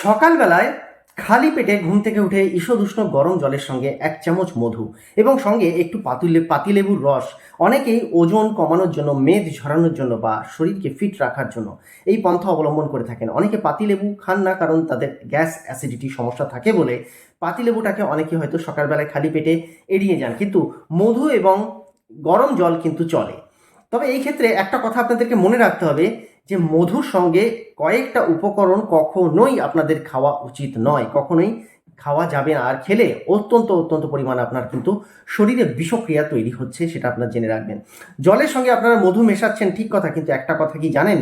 সকালবেলায় খালি পেটে ঘুম থেকে উঠে ঈষদুষ্ণ গরম জলের সঙ্গে এক চামচ মধু এবং সঙ্গে একটু পাতিলে পাতিলেবুর রস, অনেকেই ওজন কমানোর জন্য মেদ ঝরানোর জন্য বা শরীরকে ফিট রাখার জন্য এই পন্থা অবলম্বন করে থাকেন। অনেকে পাতিলেবু খান না কারণ তাদের গ্যাস অ্যাসিডিটি সমস্যা থাকে বলে পাতিলেবুটাকে অনেকে হয়তো সকালবেলায় খালি পেটে এড়িয়ে যান। কিন্তু মধু এবং গরম জল কিন্তু চলে। তবে এই ক্ষেত্রে একটা কথা আপনাদেরকে মনে রাখতে হবে যে মধুর সঙ্গে কয়েকটা উপকরণ কখনোই আপনাদের খাওয়া উচিত নয়, কখনোই খাওয়া যাবে না। আর খেলে অত্যন্ত অত্যন্ত পরিমাণ আপনার কিন্তু শরীরে বিষক্রিয়া তৈরি হচ্ছে, সেটা আপনার জেনে রাখবেন। জলের সঙ্গে আপনারা মধু মেশাচ্ছেন, ঠিক কথা, কিন্তু একটা কথা কি জানেন?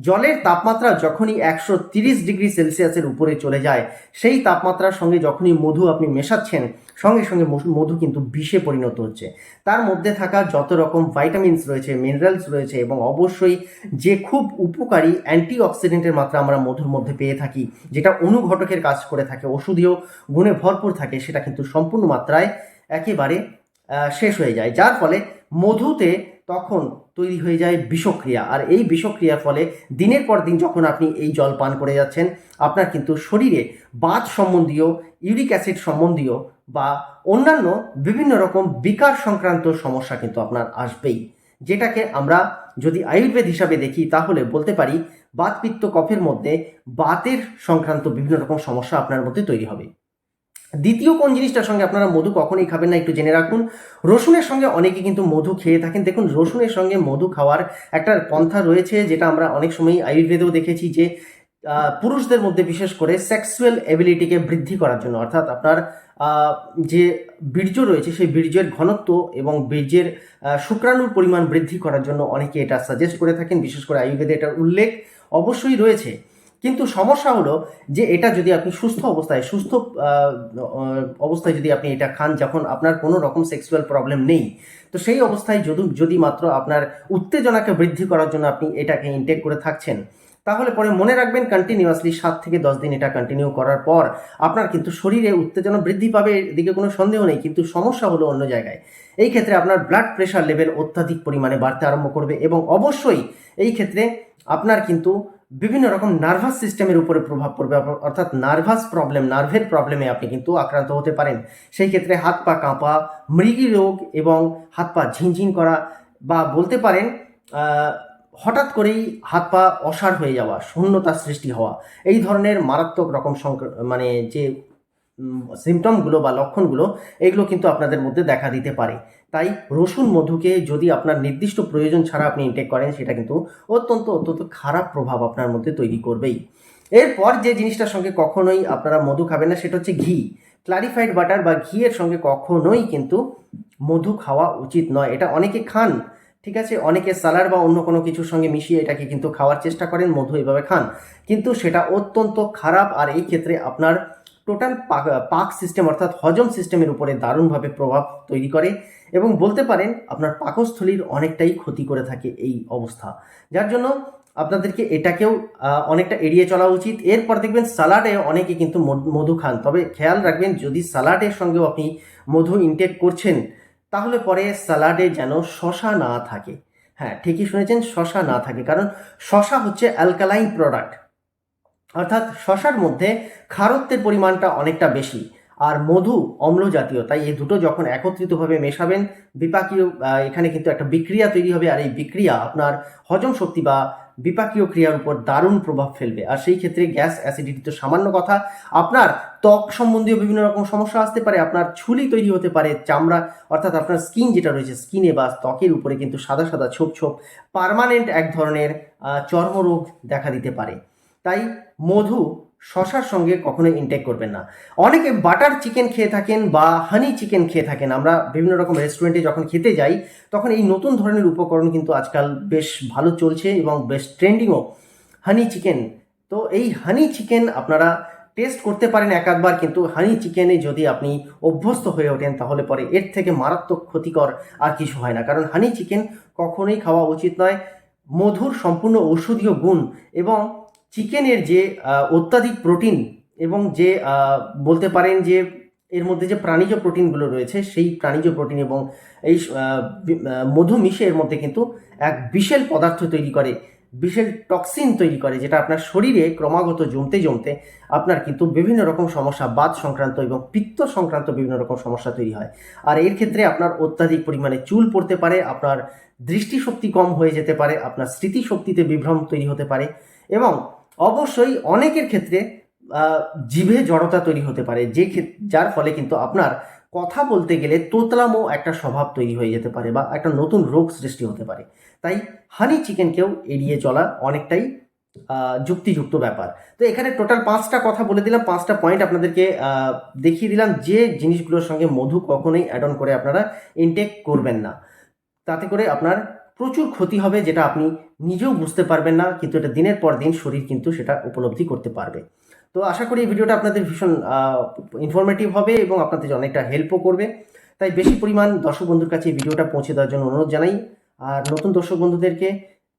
জলের তাপমাত্রা যখনই একশো তিরিশ ডিগ্রি সেলসিয়াসের উপরে চলে যায়, সেই তাপমাত্রার সঙ্গে যখনই মধু আপনি মেশাচ্ছেন, সঙ্গে সঙ্গে মধু- কিন্তু বিষে পরিণত হচ্ছে। তার মধ্যে থাকা যত রকম ভাইটামিনস রয়েছে মিনারেলস রয়েছে এবং অবশ্যই যে খুব উপকারী অ্যান্টিঅক্সিডেন্টের মাত্রা আমরা মধুর মধ্যে পেয়ে থাকি, যেটা অনুঘটকের কাজ করে থাকে ওষুধীয় গুণে ভরপুর থাকে, সেটা কিন্তু সম্পূর্ণ মাত্রায় একেবারে শেষ হয়ে যায়। যার ফলে মধুতে তখন তৈরি হয়ে যায় বিষক্রিয়া। আর এই বিষক্রিয়ার ফলে দিনের পর দিন যখন আপনি এই জল পান করে যাচ্ছেন, আপনার কিন্তু শরীরে বাত সম্বন্ধীয়, ইউরিক অ্যাসিড সম্বন্ধীয় বা অন্যান্য বিভিন্ন রকম বিকার সংক্রান্ত সমস্যা কিন্তু আপনার আসবেই। যেটাকে আমরা যদি আয়ুর্বেদ হিসাবে দেখি, তাহলে বলতে পারি বাত পিত্ত কফের মধ্যে বাতের সংক্রান্ত বিভিন্ন রকম সমস্যা আপনার মধ্যে তৈরি হবে। দ্বিতীয় কোন জিনিসটার সঙ্গে আপনারা মধু কখনোই খাবেন না একটু জেনে রাখুন। রসুনের সঙ্গে অনেকে কিন্তু মধু খেয়ে থাকেন। দেখুন, রসুনের সঙ্গে মধু খাওয়ার একটা পন্থা রয়েছে যেটা আমরা অনেক সময় আয়ুর্বেদেও দেখেছি যে পুরুষদের মধ্যে বিশেষ করে সেক্সুয়াল এবিলিটিকে বৃদ্ধি করার জন্য। অর্থাৎ আপনার যে বীর্য রয়েছে সেই বীর্যের ঘনত্ব এবং বীর্যের শুক্রাণুর পরিমাণ বৃদ্ধি করার জন্য অনেকে এটা সাজেস্ট করে থাকেন। বিশেষ করে আয়ুর্বেদে এটার উল্লেখ অবশ্যই রয়েছে। কিন্তু সমস্যা হলো যে এটা যদি আপনি সুস্থ অবস্থায় সুস্থ অবস্থায় যদি আপনি এটা খান যখন আপনার কোনো রকম সেক্সুয়াল প্রবলেম নেই, তো সেই অবস্থায় যদি যদি মাত্র আপনার উত্তেজনাকে বৃদ্ধি করার জন্য আপনি এটাকে ইনটেক করে থাকছেন, তাহলে পরে মনে রাখবেন কন্টিনিউয়াসলি সাত থেকে দশ দিন এটা কন্টিনিউ করার পর আপনার কিন্তু শরীরে উত্তেজনা বৃদ্ধি পাবে, এদিকে কোনো সন্দেহ নেই, কিন্তু সমস্যা হলো অন্য জায়গায়। এই ক্ষেত্রে আপনার ব্লাড প্রেশার লেভেল অত্যাধিক পরিমাণে বাড়তে আরম্ভ করবে এবং অবশ্যই এই ক্ষেত্রে আপনার কিন্তু বিভিন্ন রকম নার্ভাস সিস্টেমের উপরে প্রভাব পড়বে। অর্থাৎ নার্ভাস প্রবলেম নার্ভের প্রবলেমে আপনি কিন্তু আক্রান্ত হতে পারেন। সেই ক্ষেত্রে হাত পা কাঁপা, মৃগী রোগ এবং হাত পা ঝিনঝিন করা বা বলতে পারেন হঠাৎ করেই হাত পা অসাড় হয়ে যাওয়া শূন্যতার সৃষ্টি হওয়া। এই ধরনের মারাত্মক রকম মানে যে সিমটমগুলো বা লক্ষণগুলো, এগুলো কিন্তু আপনাদের মধ্যে দেখা দিতে পারে। তাই রসুন মধুকে যদি আপনার নির্দিষ্ট প্রয়োজন ছাড়া আপনি ইনটেক করেন, সেটা কিন্তু অত্যন্ত অত্যন্ত খারাপ প্রভাব আপনার মধ্যে তৈরি করবেই। এরপর যে জিনিসটার সঙ্গে কখনোই আপনারা মধু খাবেন না, সেটা হচ্ছে ঘি। ক্লারিফাইড বাটার বা ঘিয়ের সঙ্গে কখনোই কিন্তু মধু খাওয়া উচিত নয়। এটা অনেকে খান, ঠিক আছে? অনেকে সালাড বা অন্য কোনো কিছুর সঙ্গে মিশিয়ে এটাকে কিন্তু খাওয়ার চেষ্টা করেন, মধু এভাবে খান। কিন্তু সেটা অত্যন্ত খারাপ আর এই ক্ষেত্রে আপনার টোটাল পাক সিস্টেম অর্থাৎ হজম সিস্টেমের উপরে দারুণভাবে প্রভাব তৈরি করে এবং বলতে পারেন আপনার পাকস্থলীর অনেকটাই ক্ষতি করে থাকে এই অবস্থা। যার জন্য আপনাদেরকে এটাকেও অনেকটা এড়িয়ে চলা উচিত। এরপর দেখবেন সালাডে অনেকে কিন্তু মধু- খান। তবে খেয়াল রাখবেন, যদি সালাডের সঙ্গেও আপনি মধু ইনটেক করছেন, তাহলে পরে সালাডে যেন শশা না থাকে। হ্যাঁ ঠিকই শুনেছেন, শশা না থাকে। কারণ শশা হচ্ছে অ্যালকালাইন প্রোডাক্ট অর্থাৎ শশার মধ্যে ক্ষারত্বের পরিমাণটা অনেকটা বেশি। আর মধু অম্ল জাতীয়, তাই এই দুটো যখন একত্রিতভাবে মেশাবেন, বিপাকীয় এখানে কিন্তু একটা বিক্রিয়া তৈরি হবে। আর এই বিক্রিয়া আপনার হজম শক্তি বা বিপাকীয় ক্রিয়ার উপর দারুণ প্রভাব ফেলবে। আর সেই ক্ষেত্রে গ্যাস অ্যাসিডিটি তো সামান্য কথা। আপনার ত্বক সম্বন্ধীয় বিভিন্ন রকম সমস্যা আসতে পারে, আপনার ছুলি তৈরি হতে পারে, চামড়া, অর্থাৎ আপনার স্কিন যেটা রয়েছে, স্কিনে বা ত্বকের উপরে কিন্তু সাদা সাদা ছোপ ছোপ, পার্মানেন্ট এক ধরনের চর্মরোগ দেখা দিতে পারে। তাই মধু শশার সঙ্গে কখনোই ইনটেক করবেন না। অনেকে বাটার চিকেন খেয়ে থাকেন বা হানি চিকেন খেয়ে থাকেন। আমরা বিভিন্ন রকম রেস্টুরেন্টে যখন খেতে যাই, তখন এই নতুন ধরনের উপকরণ কিন্তু আজকাল বেশ ভালো চলছে এবং বেশ ট্রেন্ডিংও হানি চিকেন তো এই হানি চিকেন আপনারা টেস্ট করতে পারেন এক আধবার কিন্তু হানি চিকেনে যদি আপনি অভ্যস্ত হয়ে ওঠেন, তাহলে পরে এর থেকে মারাত্মক ক্ষতিকর আর কিছু হয় না। কারণ হানি চিকেন কখনোই খাওয়া উচিত নয়। মধুর সম্পূর্ণ ঔষধীয় গুণ এবং চিকেনের যে অত্যাধিক প্রোটিন এবং যে বলতে পারেন যে, এর মধ্যে যে প্রাণীজ প্রোটিনগুলো রয়েছে, সেই প্রাণীজ প্রোটিন এবং এই মধু মিশে এর মধ্যে কিন্তু এক বিশেল পদার্থ তৈরি করে বিশেষ টক্সিন তৈরি করে, যেটা আপনার শরীরে ক্রমাগত জমতে জমতে আপনার কিন্তু বিভিন্ন রকম সমস্যা, বাত সংক্রান্ত এবং পিত্ত সংক্রান্ত বিভিন্ন রকম সমস্যা তৈরি হয়। আর এর ক্ষেত্রে আপনার অত্যাধিক পরিমাণে চুল পড়তে পারে, আপনার দৃষ্টিশক্তি কম হয়ে যেতে পারে, আপনার স্মৃতিশক্তিতে বিভ্রম তৈরি হতে পারে এবং অবশ্যই অনেকের ক্ষেত্রে জিভে জড়তা তৈরি হতে পারে, যে যার ফলে কিন্তু আপনার কথা বলতে গেলে তোতলামো একটা স্বভাব তৈরি হয়ে যেতে পারে বা একটা নতুন রোগ সৃষ্টি হতে পারে। তাই হানি চিকেনকেও এড়িয়ে চলা অনেকটাই যুক্তিযুক্ত ব্যাপার। তো এখানে টোটাল পাঁচটা কথা বলে দিলাম, পাঁচটা পয়েন্ট আপনাদেরকে দেখিয়ে দিলাম যে জিনিসগুলোর সঙ্গে মধু কখনোই অ্যাড অন করে আপনারা ইনটেক করবেন না। তাতে করে আপনার প্রচুর ক্ষতি হবে যেটা আপনি নিজেও বুঝতে পারবেন না, কিন্তু এটা দিনের পর দিন শরীর কিন্তু সেটা উপলব্ধি করতে পারবে। তো আশা করি এই ভিডিওটা আপনাদের ভীষণ ইনফরমেটিভ হবে এবং আপনাদের অনেকটা হেল্পও করবে। তাই বেশি পরিমাণ দর্শক বন্ধুর কাছে এই ভিডিওটা পৌঁছে দেওয়ার জন্য অনুরোধ জানাই। আর নতুন দর্শক বন্ধুদেরকে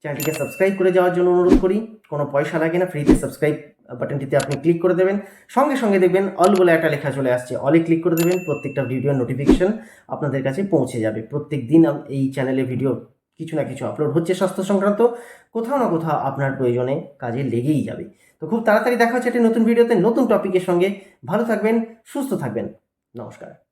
চ্যানেলটিকে সাবস্ক্রাইব করে যাওয়ার জন্য অনুরোধ করি। কোনো পয়সা লাগে না ফ্রিতে সাবস্ক্রাইব বাটনটিতে আপনি ক্লিক করে দেবেন। সঙ্গে সঙ্গে দেখবেন অল বলে একটা লেখা চলে আসছে অলে ক্লিক করে দেবেন, প্রত্যেকটা ভিডিও নোটিফিকেশন আপনাদের কাছে পৌঁছে যাবে। প্রত্যেক দিন এই চ্যানেলে ভিডিও কিছু না কিছু আপলোড হচ্ছে স্বাস্থ্য সংক্রান্ত, কোথাও না কোথাও আপনার প্রয়োজনে কাজে লেগেই যাবে। তো খুব তাড়াতাড়ি দেখা হচ্ছে একটি নতুন ভিডিওতে নতুন টপিকের সঙ্গে। ভালো থাকবেন, সুস্থ থাকবেন। নমস্কার।